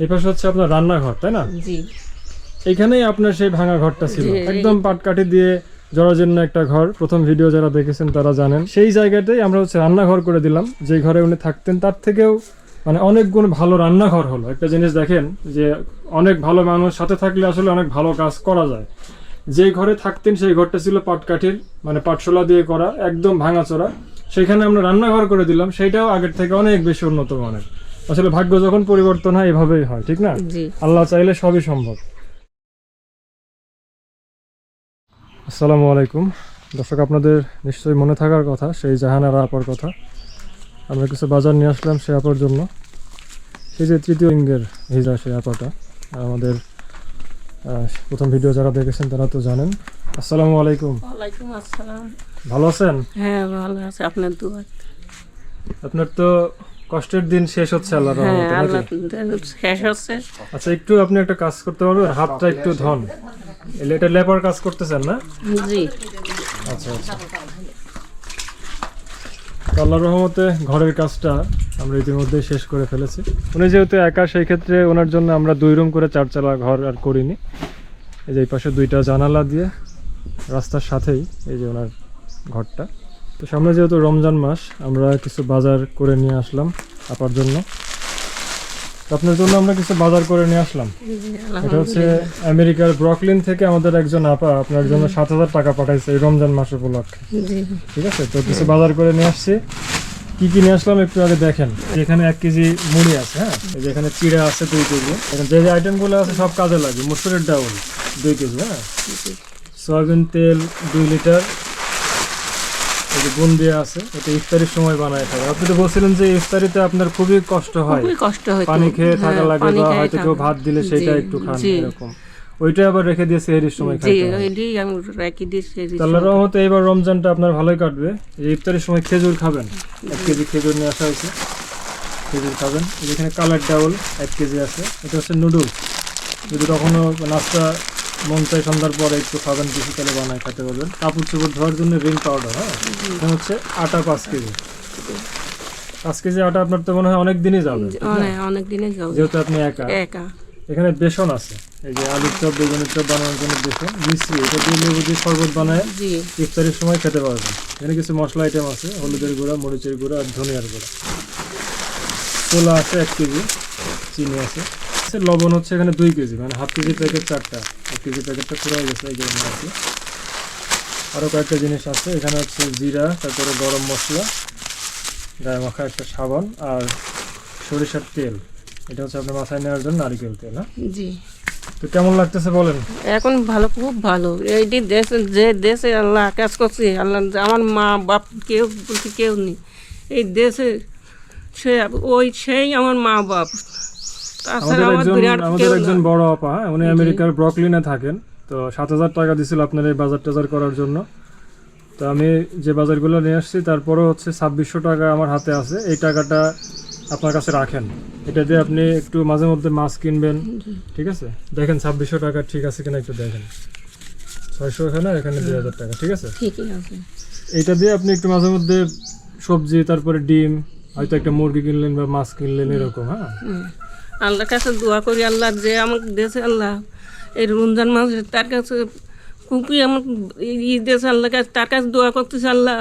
এই পাশে হচ্ছে আপনার রান্নাঘর তাই না? জি। এখানেই আপনার সেই ভাঙা ঘরটা ছিল। একদম পাটকাঠি দিয়ে জরাজীর্ণ একটা ঘর। প্রথম ভিডিও যারা দেখেছেন তারা জানেন। সেই জায়গাটাই আমরা হচ্ছে রান্নাঘর করে দিলাম। যে ঘরে উনি থাকতেন তার থেকেও মানে অনেক গুণ ভালো রান্নাঘর হলো। একটা জিনিস দেখেন যে অনেক ভালো মানুষ সাথে থাকলে আসলে অনেক ভালো কাজ করা যায়। যে ঘরে থাকতেন সেই ঘরটা ছিল পাটকাঠির মানে পাটশোলা দিয়ে করা একদম ভাঙাচোরা। সেখানে আমরা রান্নাঘর করে দিলাম। সেটাও আগের থেকে অনেক বেশি উন্নত মানের। আসলে ভাগ্য যখন পরিবর্তন হয় এভাবেই হয় ঠিক না? আল্লাহ চাইলে সবই সম্ভব। আসসালামু আলাইকুম। দর্শক আপনাদের নিশ্চয়ই মনে থাকার কথা সেই জাহানারা আপার কথা। আমরা কিছু বাজার নিয়ে আসলাম সে আপার জন্য। সেই যে তৃতীয় লিঙ্গের হিজা সেই আপাটা আমাদের প্রথম ভিডিও যারা দেখেছেন তারা তো জানেন। আসসালামু আলাইকুম। ওয়ালাইকুম আসসালাম। ভালো আছেন? হ্যাঁ ভালো আছে। আপনার দোয়া? আপনার তো কষ্টের দিন শেষ হচ্ছে আল্লাহ হ্যাঁ রহমতে আল্লাহ নাকি শেষ হচ্ছে। আচ্ছা একটু আপনি একটা কাজ করতে পারবেন হাতটা একটু ধন। এটা লেবার কাজ করতেছেন না? জি। আচ্ছা আচ্ছা। তো আল্লাহর রহমতে ঘরের কাজটা আমরা ইতিমধ্যে শেষ করে ফেলেছি। উনি যেহেতু একা সেই ক্ষেত্রে ওনার জন্য আমরা দুই রুম করে চারচালা ঘর আর করিনি। এই যে এই পাশে দুইটা জানালা দিয়ে রাস্তার সাথেই এই যে ওনার ঘরটা। তো সামনে যেহেতু রমজান মাস আমরা কিছু বাজার করে নিয়ে আসলাম আপার জন্য। আপনার জন্য আমরা কিছু বাজার করে নিয়ে আসলাম। এটা হচ্ছে আমেরিকার ব্রকলিন থেকে আমাদের একজন আপা আপনার জন্য সাত হাজার টাকা পাঠাইছে এই রমজান মাস উপলক্ষে। ঠিক আছে? তো কিছু বাজার করে নিয়ে আসছি। কি কি নিয়ে আসলাম একটু আগে দেখেন। এখানে এক কেজি মুড়ি আছে হ্যাঁ? এই যে এখানে চিড়া আছে দুই কেজি। এখানে যে যে আইটেমগুলো আছে সব কাজে লাগে। মসুরের ডাউল দুই কেজি হ্যাঁ? সয়াবিন তেল দুই লিটার। এই যে বুন্দিয়া আছে এটা ইফতারির সময় বানায় থাকে। আপনি তো বলছিলেন যে ইফতারিতে আপনার খুবই কষ্ট হয়। খুবই কষ্ট হয় পানি খেয়ে থাকা হ্যাঁ, লাগে বা হয়তো কেউ ভাত দিলে সেটা একটু খান এরকম। ওইটা আবার রেখে দিয়ে সেহরির সময় জি আমি রেখে রহমতে এবার রমজানটা আপনার ভালোই কাটবে। এই ইফতারের সময় খেজুর খাবেন। এক কেজি খেজুর নিয়ে আসা হয়েছে। খেজুর খাবেন। এখানে কালার ডাউল এক কেজি আছে। এটা হচ্ছে নুডলস যদি কখনো নাস্তা মন চাই সন্ধ্যার পরে একটু খাবেন বেশি তেলে বানায় খেতে পারবেন। কাপড় চোপড় ধোয়ার জন্য রিং পাউডার হ্যাঁ? এখানে হচ্ছে আটা পাঁচ কেজি। পাঁচ কেজি আটা আপনার তো মনে হয় অনেক দিনই যাবে অনেক যেহেতু আপনি একা। একা। এখানে বেসন আছে। এই যে আলুর চপ বেগুনের চপ বানানোর জন্য বেসন মিশ্রি এটা দিয়ে লেবু দিয়ে শরবত বানায় ইফতারের সময় খেতে পারবেন। এখানে কিছু মশলা আইটেম আছে হলুদের গুঁড়া মরিচের গুঁড়া আর ধনিয়ার গুঁড়া। ছোলা আছে এক কেজি চিনি আছে। আছে লবণ হচ্ছে এখানে দুই কেজি মানে হাফ কেজি প্যাকেট চারটা এক কেজি প্যাকেটটা পুরো হয়ে গেছে এই জন্য আছে। আরও কয়েকটা জিনিস আছে এখানে হচ্ছে জিরা তারপরে গরম মশলা গায়ে মাখা একটা সাবান আর সরিষার তেল। এটা হচ্ছে আপনার মাথায় নেওয়ার জন্য নারিকেল তেল হ্যাঁ জি। তো কেমন লাগতেছে বলেন? এখন ভালো খুব ভালো। এইটি দেশে যে দেশে আল্লাহ কাজ করছে আল্লাহ আমার মা বাপ কেউ বলতে কেউ নেই। এই দেশে সে ওই সেই আমার মা বাপ। আমাদের একজন আমাদের একজন বড় আপা হ্যাঁ, উনি আমেরিকার ব্রকলিনে থাকেন। তো সাত হাজার টাকা দিছিল আপনার এই বাজার টাজার করার জন্য। তো আমি যে বাজারগুলো নিয়ে আসছি তারপরও হচ্ছে ছাব্বিশশো টাকা আমার হাতে আছে। এই টাকাটা আপনার কাছে রাখেন। এটা দিয়ে আপনি একটু মাঝে মধ্যে মাছ কিনবেন ঠিক আছে? দেখেন ছাব্বিশশো টাকা ঠিক আছে কিনা একটু দেখেন। ছয়শো এখানে এখানে দুই হাজার টাকা ঠিক আছে? এইটা দিয়ে আপনি একটু মাঝে মধ্যে সবজি তারপরে ডিম হয়তো একটা মুরগি কিনলেন বা মাছ কিনলেন এরকম হ্যাঁ। আল্লাহর কাছে দোয়া করি, আল্লাহ যে আমাকে দেশে আল্লাহ। এই রমজান মাসে তার কাছে খুবই আমার ই দেশে আল্লাহ কাছে, তার কাছে দোয়া করতেছে আল্লাহ।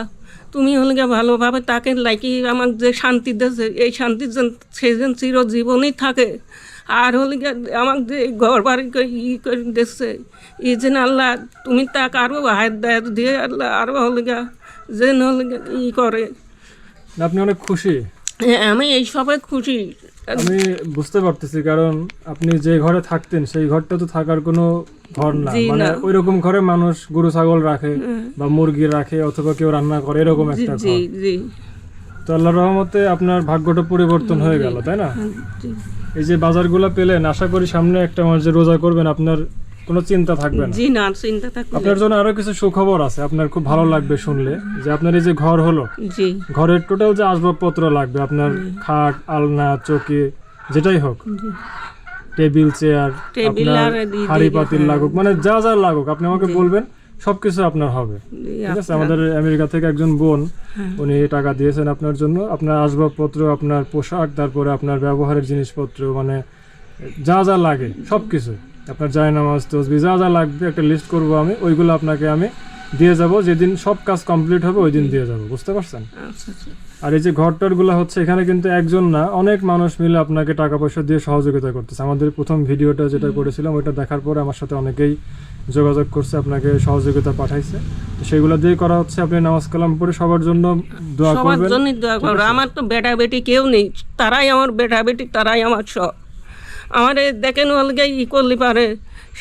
তুমি হলে গিয়ে ভালোভাবে তাকে লাইকি আমার যে শান্তি দেশে এই শান্তি যেন সে যেন চিরজীবনই থাকে। আর হলে গিয়ে আমার যে ঘর বাড়ি ই করে দিচ্ছে এই যেন আল্লাহ তুমি তাকে আরও হায়াত দায়াত দিয়ে আল্লাহ আরও হলে গিয়া যেন হলে ই করে। আপনি অনেক খুশি। আমি এই সবাই খুশি। আমি বুঝতে পারতেছি কারণ আপনি যে ঘরে থাকতেন সেই ঘরটা তো থাকার কোনো ঘর না। মানে। ওই রকম ঘরে মানুষ গরু ছাগল রাখে বা মুরগি রাখে অথবা কেউ রান্না করে এরকম একটা ঘর। তো আল্লাহর রহমতে আপনার ভাগ্যটা পরিবর্তন হয়ে গেল তাই না? এই যে বাজারগুলো পেলেন আশা করি সামনে একটা মাস যে রোজা করবেন আপনার কোনো চিন্তা থাকবে না। জি না চিন্তা থাকবে আপনার জন্য আরও কিছু সুখবর আছে। আপনার খুব ভালো লাগবে শুনলে। যে আপনার এই যে ঘর হলো জি। ঘরের টোটাল যে আসবাবপত্র লাগবে আপনার খাট আলনা চৌকি যেটাই হোক। টেবিল চেয়ার আপনার হাড়ি পাতিল লাগুক মানে যা যা লাগুক আপনি আমাকে বলবেন সবকিছু আপনার হবে। ঠিক আছে? আমাদের আমেরিকা থেকে একজন বোন উনি টাকা দিয়েছেন আপনার জন্য। আপনার আসবাবপত্র আপনার পোশাক তারপরে আপনার ব্যবহারের জিনিসপত্র মানে যা যা লাগে সব কিছু আপনার যায় নামাজ তসবি যা যা লাগবে একটা লিস্ট করব আমি ওইগুলো আপনাকে আমি দিয়ে যাব। যেদিন সব কাজ কমপ্লিট হবে ওই দিন দিয়ে যাব। বুঝতে পারছেন? আচ্ছা আচ্ছা। আর এই যে ঘরটরগুলো হচ্ছে এখানে কিন্তু একজন না অনেক মানুষ মিলে আপনাকে টাকা পয়সা দিয়ে সহযোগিতা করতেছে। আমাদের প্রথম ভিডিওটা যেটা করেছিলাম ওইটা দেখার পরে আমার সাথে অনেকেই যোগাযোগ করছে আপনাকে সহযোগিতা পাঠাইছে। তো সেগুলো দিয়ে করা হচ্ছে আপনি নামাজ কালাম পড়ে সবার জন্য দোয়া সবার করবেন। জন্য দোয়া করো আমার তো বেটা বেটি কেউ নেই। তারাই আমার বেটা বেটি তারাই আমার সব আমার দেখেন হলগে ই করলে পারে।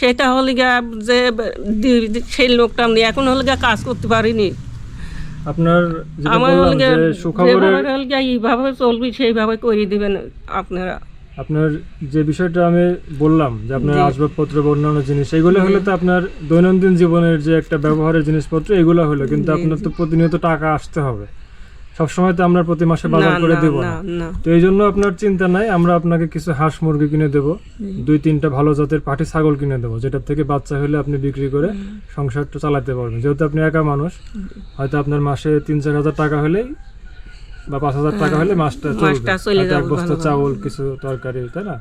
সেটা হলে গিয়া যে সেই লোকটা নেই এখন হলে গিয়া কাজ করতে পারিনি। আপনার আমার হলগে যেভাবে হলগে এইভাবে চলবি সেইভাবে করে দিবেন আপনারা। আপনার যে বিষয়টা আমি বললাম যে আপনার আসবাবপত্র বা অন্যান্য জিনিস এগুলো হলে তো আপনার দৈনন্দিন জীবনের যে একটা ব্যবহারের জিনিসপত্র এগুলো হলো। কিন্তু আপনার তো প্রতিনিয়ত টাকা আসতে হবে। সবসময় তো আমরা প্রতি মাসে বাজার করে দেবো না তো এই জন্য আপনার চিন্তা নাই আমরা আপনাকে কিছু হাঁস মুরগি কিনে দেব। দুই তিনটা ভালো জাতের পাটি ছাগল কিনে দেবো যেটা থেকে বাচ্চা হলে আপনি বিক্রি করে সংসারটা চালাতে পারবেন। যেহেতু আপনি একা মানুষ হয়তো আপনার মাসে তিন চার হাজার টাকা হলেই বা পাঁচ হাজার টাকা হলে মাসটা চলে এক বস্তা চাউল কিছু তরকারি তাই না?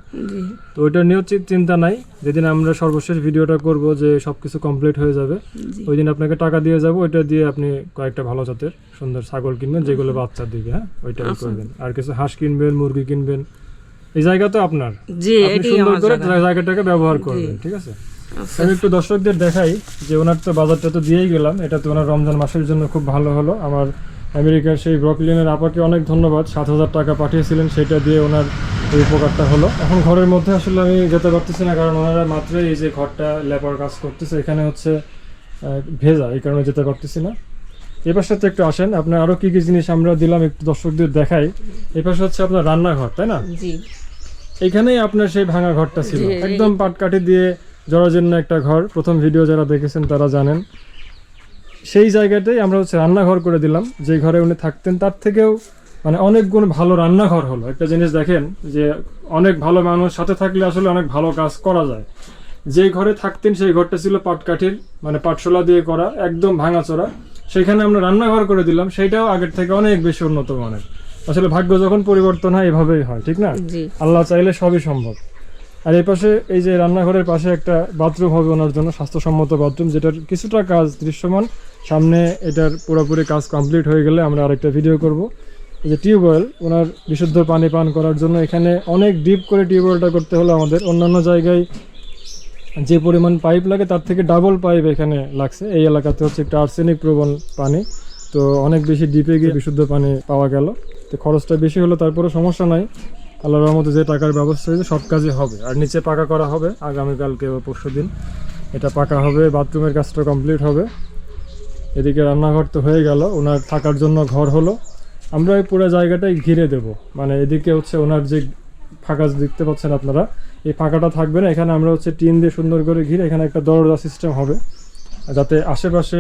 তো ওইটা নিয়েও চিন্তা নাই। যেদিন আমরা সর্বশেষ ভিডিওটা করব যে সবকিছু কমপ্লিট হয়ে যাবে ওই দিন আপনাকে টাকা দিয়ে যাব ওইটা দিয়ে আপনি কয়েকটা ভালো জাতের সুন্দর ছাগল কিনবেন যেগুলো বাচ্চা দিবে হ্যাঁ? ওইটাই আচ্ছা। করবেন। আর কিছু হাঁস কিনবেন মুরগি কিনবেন এই জায়গা তো আপনার। আপনি সুন্দর করে জায়গাটাকে ব্যবহার করবেন ঠিক আছে? আচ্ছা। আমি একটু দর্শকদের দেখাই যে ওনার তো বাজারটা তো দিয়েই গেলাম এটা তো ওনার রমজান মাসের জন্য খুব ভালো হলো। আমার আমেরিকার সেই ব্রকলিনের আপাকে অনেক ধন্যবাদ। সাত হাজার টাকা পাঠিয়েছিলেন সেটা দিয়ে ওনার এই উপকারটা হলো। এখন ঘরের মধ্যে আসলে আমি যেতে পারতেছি না কারণ ওনারা মাত্রই এই যে ঘরটা লেপার কাজ করতেছে এখানে হচ্ছে ভেজা এই কারণে যেতে পারতেছি না। এবার সাথে একটু আসেন আপনার আরও কি কি জিনিস আমরা দিলাম একটু দর্শকদের দেখাই। এপাশে হচ্ছে আপনার রান্নাঘর তাই না? এখানেই আপনার সেই ভাঙা ঘরটা ছিল। একদম পাটকাঠি দিয়ে জরাজীর্ণ একটা ঘর। প্রথম ভিডিও যারা দেখেছেন তারা জানেন। সেই জায়গাটাই আমরা হচ্ছে রান্নাঘর করে দিলাম। যে ঘরে উনি থাকতেন তার থেকেও মানে অনেক গুণ ভালো রান্নাঘর হলো। একটা জিনিস দেখেন যে অনেক ভালো মানুষ সাথে থাকলে আসলে অনেক ভালো কাজ করা যায়। যে ঘরে থাকতেন সেই ঘরটা ছিল পাটকাঠির মানে পাটশোলা দিয়ে করা একদম ভাঙাচোরা। সেখানে আমরা রান্নাঘর করে দিলাম সেটাও আগের থেকে অনেক বেশি উন্নত মানের। আসলে ভাগ্য যখন পরিবর্তন হয় এভাবেই হয় ঠিক না? আল্লাহ চাইলে সবই সম্ভব। আর এই পাশে, এই যে রান্নাঘরের পাশে একটা বাথরুম হবে ওনার জন্য, স্বাস্থ্যসম্মত বাথরুম, যেটার কিছুটা কাজ দৃশ্যমান। সামনে এটার পুরোপুরি কাজ কমপ্লিট হয়ে গেলে আমরা আরেকটা ভিডিও করব। এই যে টিউবওয়েল, ওনার বিশুদ্ধ পানি পান করার জন্য এখানে অনেক ডিপ করে টিউবওয়েলটা করতে হলো আমাদের অন্যান্য জায়গায় যে পরিমাণ পাইপ লাগে তার থেকে ডাবল পাইপ এখানে লাগছে। এই এলাকাতে হচ্ছে একটা আর্সেনিক প্রবণ পানি। তো অনেক বেশি ডিপে গিয়ে বিশুদ্ধ পানি পাওয়া গেল। তো খরচটা বেশি হলো তারপরে সমস্যা নাই। আল্লাহর রহমতে যে টাকার ব্যবস্থা হয়েছে, সব কাজই হবে। আর নিচে পাকা করা হবে, আগামীকালকে বা পরশু দিন এটা পাকা হবে, বাথরুমের কাজটা কমপ্লিট হবে। এদিকে রান্নাঘর তো হয়ে গেল, ওনার থাকার জন্য ঘর হলো। আমরা এই পুরো জায়গাটাই ঘিরে দেব। মানে এদিকে হচ্ছে ওনার যে ফাঁকা দেখতে পাচ্ছেন আপনারা, এই ফাঁকাটা থাকবে না। এখানে আমরা হচ্ছে টিন দিয়ে সুন্দর করে ঘিরে এখানে একটা দরজা সিস্টেম হবে। যাতে আশেপাশে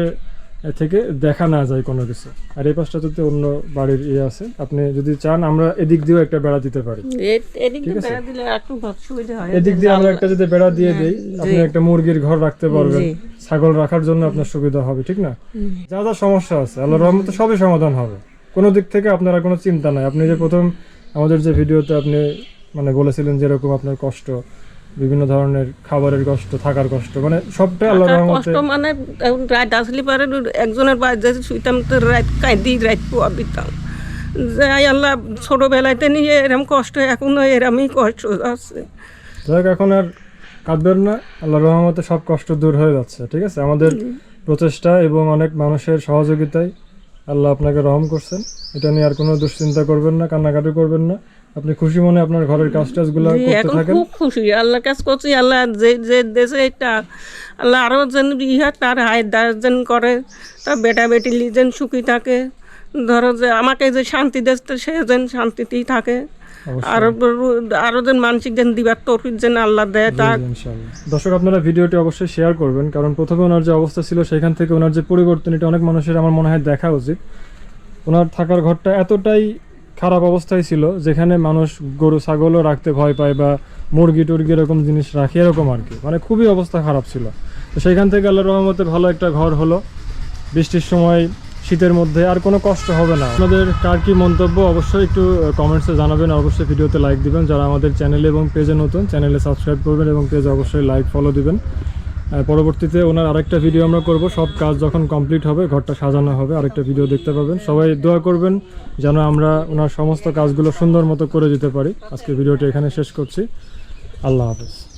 থেকে দেখা না যায় কোনো কিছু। আর এই পাশটাতে অন্য বাড়ির ইয়ে আছে। আপনি যদি চান আমরা এদিক দিয়েও একটা বেড়া দিতে পারি। এদিক দিয়ে হয়। আমরা একটা যদি বেড়া দিয়ে দিই আপনি একটা মুরগির ঘর রাখতে পারবেন। ছাগল রাখার জন্য আপনার সুবিধা হবে ঠিক না? যা যা সমস্যা আছে আল্লাহ রহমতে সবই সমাধান হবে। কোনো দিক থেকে আপনার কোনো চিন্তা নাই। আপনি যে প্রথম আমাদের যে ভিডিওতে আপনি মানে বলেছিলেন যেরকম আপনার কষ্ট বিভিন্ন ধরনের খাবারের কষ্ট থাকার কষ্ট মানে সবটাই আল্লাহ থাকার রহমতে কষ্ট মানে এখন রাত আসলে পারে একজনের বাড়িতে শুইতাম তো রাত কাঁদি রাত পোয়া দিতাম। যাই আল্লাহ ছোটোবেলাতে নিয়ে এরম কষ্ট এখনও এরমই কষ্ট আছে। যাক এখন আর কাঁদবেন না আল্লাহর রহমতে সব কষ্ট দূর হয়ে যাচ্ছে ঠিক আছে? আমাদের প্রচেষ্টা এবং অনেক মানুষের সহযোগিতায় আল্লাহ আপনাকে রহম করছেন। এটা নিয়ে আর কোনো দুশ্চিন্তা করবেন না কান্নাকাটি করবেন না। আপনি খুশি মনে আপনার ঘরের কাজ টাজগুলো করতে থাকেন? খুব খুশি। আল্লাহ কাজ করছি আল্লাহ যে যে দেশে এটা আল্লাহ আরও যেন ইহা তার হায় দাস যেন করে তার বেটা বেটি যেন সুখী থাকে। ধরো যে আমাকে যে শান্তি দিচ্ছে সে যেন শান্তিতেই থাকে। আর আরও যেন মানসিক যেন দিবার তরফিক যেন আল্লাহ দেয় ইনশাআল্লাহ। দর্শক আপনারা ভিডিওটি অবশ্যই শেয়ার করবেন কারণ প্রথমে ওনার যে অবস্থা ছিল সেখান থেকে ওনার যে পরিবর্তন এটা অনেক মানুষের আমার মনে হয় দেখা উচিত। ওনার থাকার ঘরটা এতটাই খারাপ অবস্থায় ছিল, যেখানে মানুষ গরু, ছাগলও রাখতে ভয় পায় বা মুরগি, টুরগি এরকম জিনিস রাখে, এরকম আর কি। মানে খুবই অবস্থা খারাপ ছিল। তো সেখান থেকে আল্লাহ রহমতে ভালো একটা ঘর হলো। বৃষ্টির সময়, শীতের মধ্যে আর কোনো কষ্ট হবে না। আপনাদের কার কি মন্তব্য অবশ্যই একটু কমেন্টসে জানাবেন। অবশ্যই ভিডিওতে লাইক দিবেন। যারা আমাদের চ্যানেলে এবং পেজে নতুন চ্যানেলে সাবস্ক্রাইব করবেন এবং পেজে অবশ্যই লাইক ফলো দিবেন। পরবর্তীতে ওনার আরেকটা ভিডিও আমরা করব। সব কাজ যখন কমপ্লিট হবে, ঘরটা সাজানো হবে। আরেকটা ভিডিও দেখতে পাবেন। সবাই দোয়া করবেন যেন আমরা ওনার সমস্ত কাজগুলো সুন্দর মতো করে দিতে পারি। আজকে ভিডিওটি এখানে শেষ করছি। আল্লাহ হাফেজ।